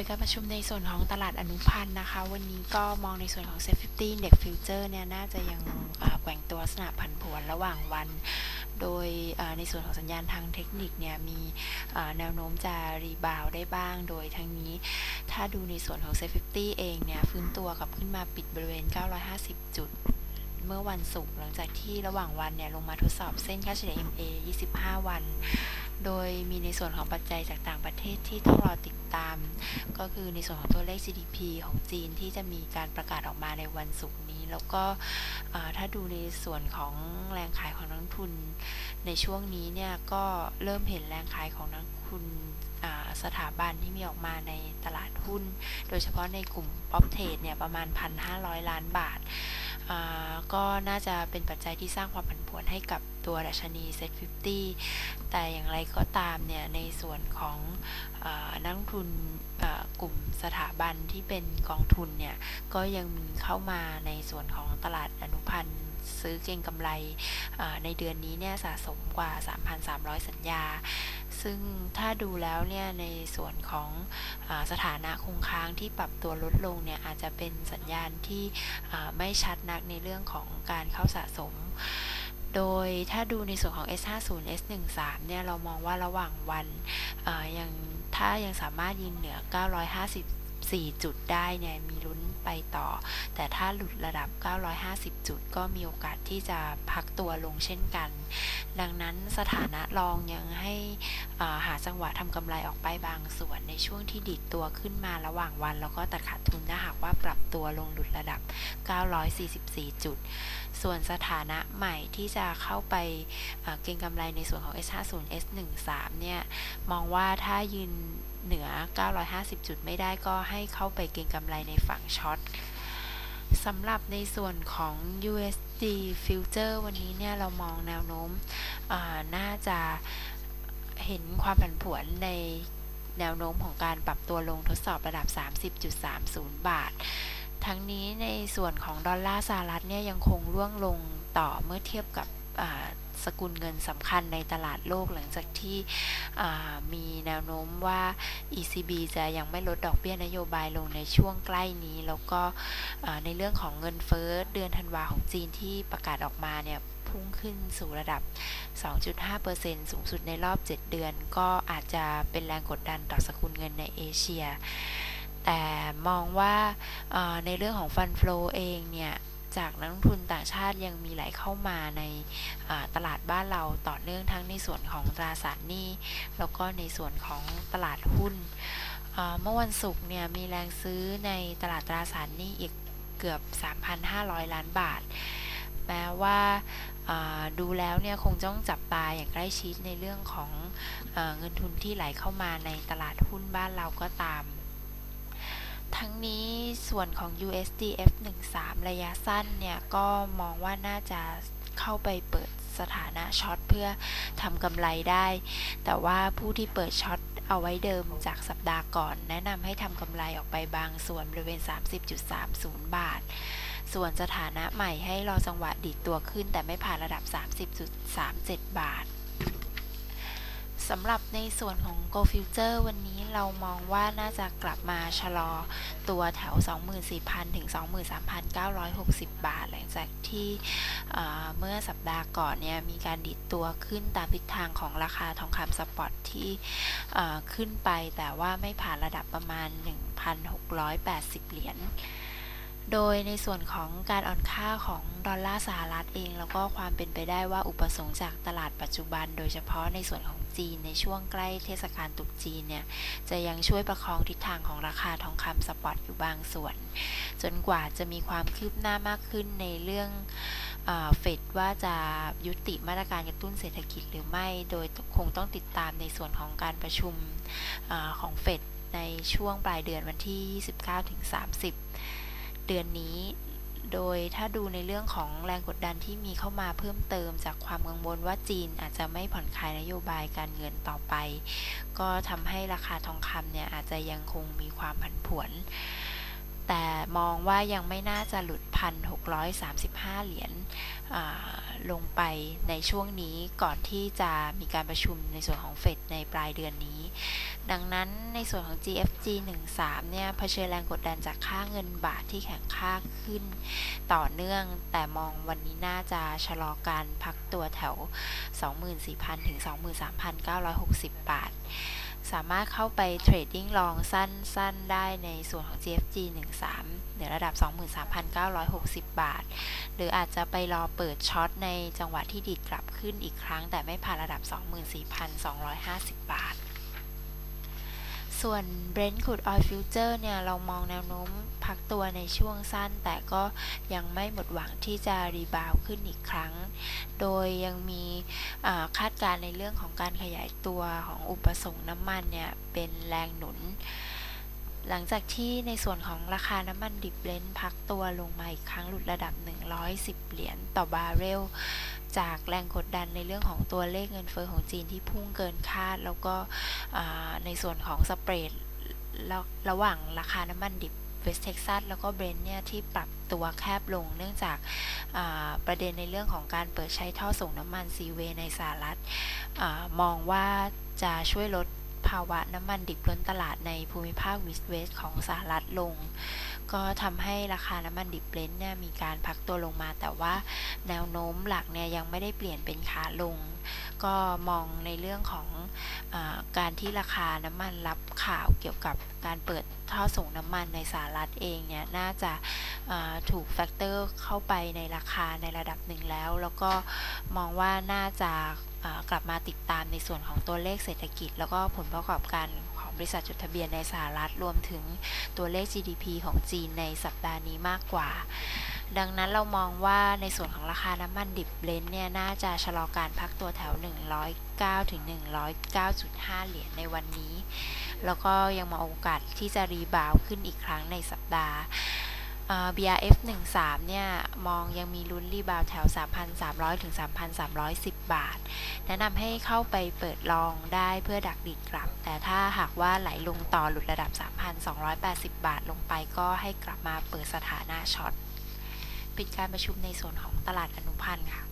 ดการประชุมในส่วนของตลาดอนุพันธ์นะคะ วันนี้ก็มองในส่วนของ Safety Index Future เนี่ย น่าจะยังแกว่งตัวลักษณะผันผวนระหว่างวัน โดยในส่วนของสัญญาณทางเทคนิคเนี่ย มีแนวโน้มจะรีบาวได้บ้าง โดยทั้งนี้ถ้าดูในส่วนของ Safety เองเนี่ย ฟื้นตัวกลับขึ้นมาปิดบริเวณ 950 จุดเมื่อวันศุกร์หลังจากที่ระหว่างวันเนี่ยลงมาทดสอบเส้นค่าเฉลี่ย MA 25 วัน โดยมีในส่วนของปัจจัยจากต่างประเทศที่ต้องรอติดตาม ก็คือในส่วนของตัวเลข GDP ของจีนที่จะมีการประกาศออกมาในวันศุกร์นี้ แล้วก็ถ้าดูในส่วนของแรงขายของนักทุน ในช่วงนี้เนี่ยก็เริ่มเห็นแรงขายของนักทุนสถาบันที่มีออกมาในตลาดหุ้น โดยเฉพาะในกลุ่มป๊อปเทรดเนี่ยประมาณ 1,500 ล้านบาท ก็น่าจะเป็นปัจจัยที่สร้างความผันผวนให้กับตัวดัชนี Set 50 แต่อย่างไรก็ตามเนี่ย ในส่วนของนักทุนกลุ่มสถาบันที่เป็นกองทุนเนี่ย ก็ยังมีเข้ามาในส่วนของตลาดอนุพันธ์ซื้อเก็งกำไรในเดือนนี้เนี่ยสะสมกว่า 3,300 สัญญา ซึ่งถ้าดูแล้วเนี่ยในส่วนของอสถานะคงค้างที่ปรับตัวลดลงเนี่ยอาจจะเป็นสัญญาณที่ไม่ชัดนักในเรื่องของการเข้าสะสมโดยถ้าดูในส่วนของ S50 S13 เนี่ย เรามองว่าระหว่างวันยังถ้ายังสามารถยืนเหนือ 954 จุดได้เนี่ย มีลุ้น ไปต่อ แต่ถ้าหลุดระดับ 950 จุด ก็มีโอกาสที่จะพักตัวลงเช่นกัน ดังนั้นสถานะรองยังให้หาจังหวะทำกำไรออกไปบางส่วนในช่วงที่ดิดตัวขึ้นมาระหว่างวัน แล้วก็ตัดขาดทุนถ้าหากว่าปรับตัวลงหลุดระดับ 944 จุด ส่วนสถานะใหม่ที่จะเข้าไปเก็งกำไรในส่วนของ S50 S13 เนี่ย มองว่าถ้ายืนเหนือ 950 จุดไม่ได้ก็ให้เข้าไปเก็งกำไรในฝั่งช็อตสำหรับในส่วนของ USD Future วันนี้เนี่ยเรามองแนวโน้มน่าจะเห็นความผันผวนในแนวโน้มของการปรับตัวลงทดสอบระดับ 30.30 บาท ทั้งนี้ในส่วนของดอลลาร์สหรัฐเนี่ยยังคงร่วงลงต่อเมื่อเทียบกับ สกุลเงินสำคัญในตลาดโลกหลังจากที่มีแนวโน้มว่า ECB จะยังไม่ลดดอกเบี้ยนโยบายลงในช่วงใกล้นี้ แล้วก็ในเรื่องของเงินเฟ้อเดือนธันวาของจีนที่ประกาศออกมาเนี่ยพุ่งขึ้นสู่ระดับ 2.5%สูงสุดในรอบ 7 เดือน ก็อาจจะเป็นแรงกดดันต่อสกุลเงินในเอเชีย แต่มองว่าในเรื่องของฟันฟลอเองเนี่ย จากนักลงทุนต่างชาติยังมีไหลเข้ามาในตลาดบ้านเราต่อเนื่องทั้งในส่วนของตราสารหนี้ แล้วก็ในส่วนของตลาดหุ้น เมื่อวันศุกร์เนี่ยมีแรงซื้อในตลาดตราสารหนี้อีกเกือบ 3,500 ล้านบาท แม้ว่าดูแล้วเนี่ยคงต้องจับตาอย่างใกล้ชิดในเรื่องของเอเงินทุนที่ไหลเข้ามาในตลาดหุ้นบ้านเราก็ตาม ทั้งนี้ ส่วนของ USDF 13ระยะสั้นเนี่ยก็มองว่าน่าจะเข้าไปเปิดสถานะช็อตเพื่อทำกำไรได้ แต่ว่าผู้ที่เปิดช็อตเอาไว้เดิมจากสัปดาห์ก่อน แนะนำให้ทำกำไรออกไปบางส่วนบริเวณ 30.30 บาท ส่วนสถานะใหม่ให้รอจังหวะดิดตัวขึ้น แต่ไม่ผ่านระดับ 30.37 บาท สำหรับในส่วนของ Go Future วันนี้เรามองว่าน่าจะกลับมาชะลอตัวแถว 24,000 ถึง 23,960 บาท หลังจากที่เมื่อสัปดาห์ก่อนเนี่ยมีการดิดตัวขึ้นตามทิศทางของราคาทองคำสปอตที่ขึ้นไปแต่ว่าไม่ผ่านระดับประมาณ 1,680 เหรียญโดยในส่วนของการอ่อนค่าของดอลลาร์สหรัฐเอง แล้วก็ความเป็นไปได้ว่าอุปสงค์จากตลาดปัจจุบัน โดยเฉพาะในส่วนของ จีนในช่วงใกล้เทศกาลตรุษจีนเนี่ยจะยังช่วยประคองทิศทางของราคาทองคำสปอตอยู่บางส่วน จนกว่าจะมีความคืบหน้ามากขึ้นในเรื่องเฟดว่าจะยุติมาตรการกระตุ้นเศรษฐกิจหรือไม่ โดยคงต้องติดตามในส่วนของการประชุมอของเฟดในช่วงปลายเดือนวันที่ 29-30 เดือนนี้ โดยถ้าดูในเรื่องของแรงกดดันที่มีเข้ามาเพิ่มเติมจากความกังวลว่าจีนอาจจะไม่ผ่อนคลายนโยบายการเงินต่อไป ก็ทำให้ราคาทองคำเนี่ยอาจจะยังคงมีความผันผวน แต่มองว่ายังไม่น่าจะหลุด 1,635 เหรียญลงไปในช่วงนี้ก่อนที่จะมีการประชุมในส่วนของเฟดในปลายเดือนนี้ ดังนั้นในส่วนของ GFG 13เนี่ยเผชิญแรงกดดันจากค่าเงินบาทที่แข็งค่าขึ้นต่อเนื่อง แต่มองวันนี้น่าจะชะลอการพักตัวแถว 24,000 ถึง 23,960 บาท สามารถเข้าไปเทรดดิ้งลองสั้น ๆ ได้ในส่วนของ GFG 13เหนือระดับ 23,960 บาท หรืออาจจะไปรอเปิดช็อตในจังหวะที่ดีดกลับขึ้นอีกครั้ง แต่ไม่ผ่านระดับ 24,250 บาท ส่วน Brent Crude Oil Future เนี่ยเรามองแนวโน้มพักตัวในช่วงสั้น แต่ก็ยังไม่หมดหวังที่จะรีบาวขึ้นอีกครั้ง โดยยังมีคาดการณ์ในเรื่องของการขยายตัวของอุปสงค์น้ำมันเนี่ยเป็นแรงหนุน หลังจากที่ในส่วนของราคาน้ำมันดิบเลนพักตัวลงมาอีกครั้งหลุดระดับ 110 เหรียญต่อบาร์เรล จากแรงกดดันในเรื่องของตัวเลขเงินเฟอ้อของจีนที่พุ่งเกินคาด แล้วก็ในส่วนของสเปรดระหว่างราคาน้ำมันดิบเวสเท็กซัสแล้วก็เบรนท์เนี่ยที่ปรับตัวแคบลงเนื่องจากประเด็นในเรื่องของการเปิดใช้ท่อส่งน้ำมันซีเวในสหรัฐอมองว่าจะช่วยลด ภาวะน้ำมันดิบล้นตลาดในภูมิภาควิสเวสของสหรัฐลง ก็ทำให้ราคาน้ำมันดิบเบรนท์เนี่ยมีการพักตัวลงมา แต่ว่าแนวโน้มหลักเนี่ยยังไม่ได้เปลี่ยนเป็นขาลง ก็มองในเรื่องของอการที่ราคาน้ำมันรับข่าวเกี่ยวกับการเปิดท่อส่งน้ำมันในสหรัฐเองเนี่ยน่าจะถูกแฟกเตอร์เข้าไปในราคาในระดับหนึ่งแล้ว แล้วก็มองว่าน่าจะกลับมาติดตามในส่วนของตัวเลขเศรษฐกิจ แล้วก็ผลประกอบการของบริษัทจดทะเบียนในสหรัฐรวมถึงตัวเลข GDP ของจีนในสัปดาห์นี้มากกว่า ดังนั้นเรามองว่าในส่วนของราคาน้ำมันดิบเบลนเนี่ยน่าจะชะลอการพักตัวแถว 109ถึง109.5 เหรียญในวันนี้ แล้วก็ยังมองโอกาสที่จะรีบาวขึ้นอีกครั้งในสัปดาห์ BRF 13เนี่ย มองยังมีลุ้นรีบาวแถว 3,300 ถึง 3,310 บาท แนะนำให้เข้าไปเปิดลองได้เพื่อดักดีดกลับ แต่ถ้าหากว่าไหลลงต่อหลุดระดับ 3,280 บาทลงไปก็ให้กลับมาเปิดสถานะช็อต ปิดการประชุมในส่วนของตลาดอนุพันธ์ค่ะ